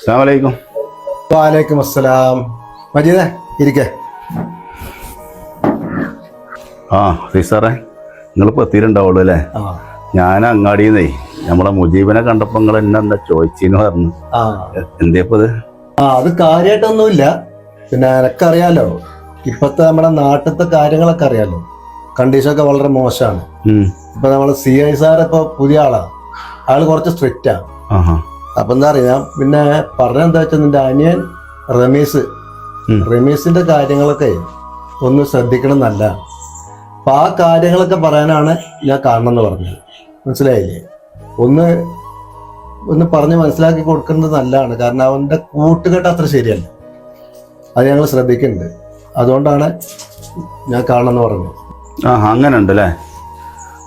അസ്സാം വലൈക്കും വാലേക്കും അസ്സലാം മജീദേ ഇരിക്കേ. ആ സാറേ നിങ്ങളിപ്പോൾ എത്തിയിട്ടുണ്ടാവുള്ളൂ അല്ലേ? ഞാൻ അങ്ങാടിയിൽ നിന്നേ നമ്മളെ മുജീബിനെ കണ്ടപ്പോൾ നിങ്ങൾ എന്നെ എന്താ ചോദിച്ചെന്ന് പറഞ്ഞു. എന്തേപ്പത് ആ അത് കാര്യമായിട്ടൊന്നുമില്ല പിന്നെ എനക്കറിയാലോ ഇപ്പത്തെ നമ്മുടെ നാട്ടിലത്തെ കാര്യങ്ങളൊക്കെ അറിയാലോ. കണ്ടീഷൻ ഒക്കെ വളരെ മോശമാണ്. ഇപ്പൊ നമ്മളെ സി ഐ സാർ ഇപ്പൊ പുതിയ ആളാ. ആൾ കുറച്ച് സ്ട്രിക്റ്റാ. അപ്പൊ എന്താ അറിയാ? പിന്നെ പിന്നെ പറഞ്ഞെന്താ വെച്ചാൽ നിന്റെ അനിയൻ റമീസ്. റമീസിന്റെ കാര്യങ്ങളൊക്കെ ഒന്ന് ശ്രദ്ധിക്കണം എന്നല്ല. അപ്പൊ ആ കാര്യങ്ങളൊക്കെ പറയാനാണ് ഞാൻ കാണണം എന്ന് പറഞ്ഞത്. മനസ്സിലായില്ലേ? ഒന്ന് ഒന്ന് പറഞ്ഞ് മനസ്സിലാക്കി കൊടുക്കുന്നത് നല്ലതാണ്. കാരണം അവന്റെ കൂട്ടുകെട്ട് അത്ര ശരിയല്ല. അത് ഞങ്ങൾ ശ്രദ്ധിക്കുന്നുണ്ട്. അതുകൊണ്ടാണ് ഞാൻ കാണണമെന്ന് പറഞ്ഞത്. ആ അങ്ങനെ ഉണ്ട് അല്ലേ?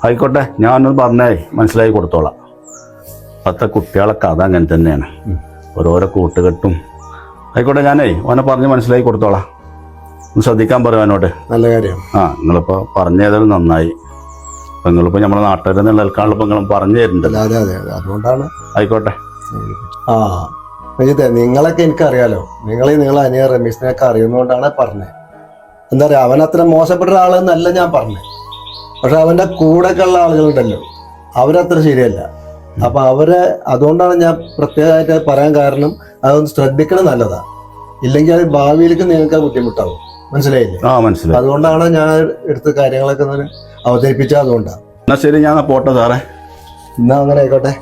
ആയിക്കോട്ടെ ഞാനൊന്ന് പറഞ്ഞേ മനസ്സിലാക്കി കൊടുത്തോളാം. ഇപ്പോഴത്തെ കുട്ടികളെ കഥ അങ്ങനെ തന്നെയാണ്. ഓരോരോ കൂട്ടുകെട്ടും. ആയിക്കോട്ടെ ഞാനേ ഓനെ പറഞ്ഞ് മനസ്സിലാക്കി കൊടുത്തോളാം. ഒന്ന് ശ്രദ്ധിക്കാൻ പറയും നല്ല കാര്യം. ആ നിങ്ങളിപ്പോൾ പറഞ്ഞേതായാലും നന്നായി. അപ്പം നിങ്ങളിപ്പോൾ നമ്മുടെ നാട്ടുകാരിൽ നിന്നുള്ള ആൾക്കാരിപ്പോൾ നിങ്ങളും പറഞ്ഞു തരുന്നുണ്ടല്ലോ അതെ അതെ അതെ. അതുകൊണ്ടാണ്. ആയിക്കോട്ടെ. ആ രഞ്ജിത്തെ നിങ്ങളൊക്കെ എനിക്കറിയാലോ. നിങ്ങൾ നിങ്ങളെ അനിയ റമീസിനെയൊക്കെ അറിയുന്നതുകൊണ്ടാണ് പറഞ്ഞത് എന്താ പറയുക അവൻ അത്ര മോശപ്പെട്ട ഒരാളെന്നല്ല ഞാൻ പറഞ്ഞത് പക്ഷെ അവന്റെ കൂടെയൊക്കെ ഉള്ള ആളുകളുണ്ടല്ലോ. അവരത്ര ശരിയല്ല. അപ്പൊ അവരെ അതുകൊണ്ടാണ് ഞാൻ പ്രത്യേകമായിട്ട് പറയാൻ കാരണം അതൊന്ന് ശ്രദ്ധിക്കണം നല്ലതാ. ഇല്ലെങ്കിൽ അത് ഭാവിയിലേക്ക് നിങ്ങൾക്ക് ബുദ്ധിമുട്ടാവും. മനസ്സിലായില്ലേ? ആ മനസ്സിലായി. അതുകൊണ്ടാണ് ഞാൻ എടുത്ത കാര്യങ്ങളൊക്കെ അവതരിപ്പിച്ചത് അതുകൊണ്ടാണ് എന്നാ ശരി ഞാൻ പോട്ടെ സാറേ. എന്നാ അങ്ങനെ ആയിക്കോട്ടെ.